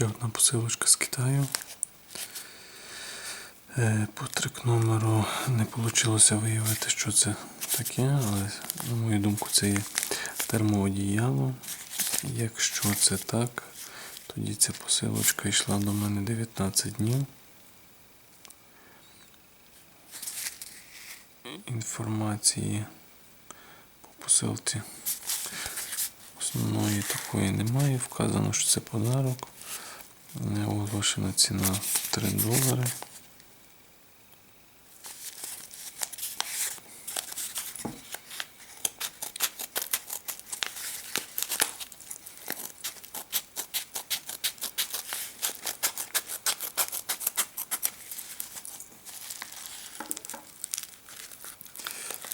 Ще одна посилочка з Китаю. Е, По трек номеру не вийшло виявити, що це таке, але на мою думку це є термоодіяло. Якщо це так, тоді ця посилочка йшла до мене 19 днів. Інформації по посилці основної такої немає. Вказано, що це подарок. Е, Оголошена ціна 3 долари.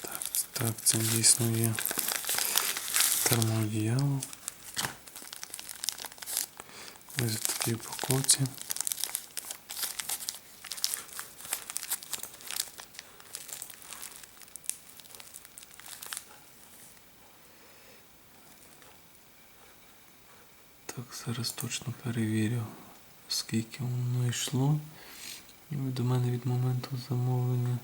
Так, так, це дійсно є термоодіяло. Ось в такій упаковці. Так, зараз точно перевірю, скільки воно йшло. І до мене від моменту замовлення.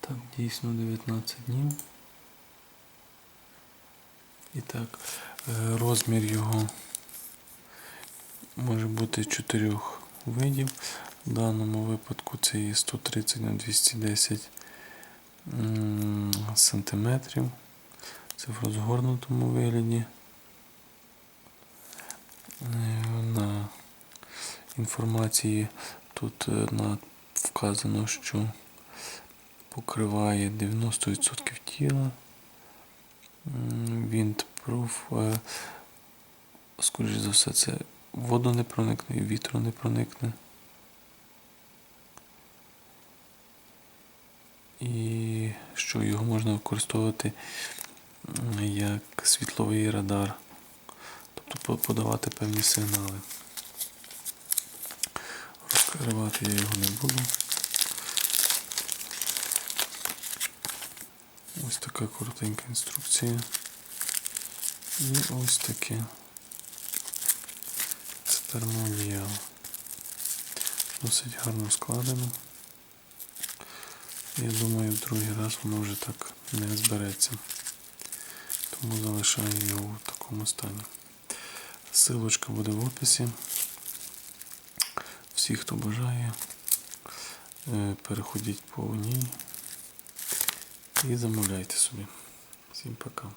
Так, дійсно 19 днів. І так, е, розмір його може бути чотирьох видів. В даному випадку це є 130 на 210 сантиметрів. Це в розгорнутому вигляді. Е, На інформації тут е, вказано, що покриває 90% тіла. Вінтпруф, скоріш за все, це воду не проникне і вітру не проникне. І що його можна використовувати як світловий радар, тобто подавати певні сигнали. Розкривати я його не буду. Ось така коротенька інструкція. І ось таке. Це термоодіяло. Досить гарно складено. Я думаю, в другий раз воно вже так не збереться. Тому залишаю його в такому стані. Силочка буде в описі. Всі, хто бажає, е, переходіть по ній і замовляйте собі. Всім пока.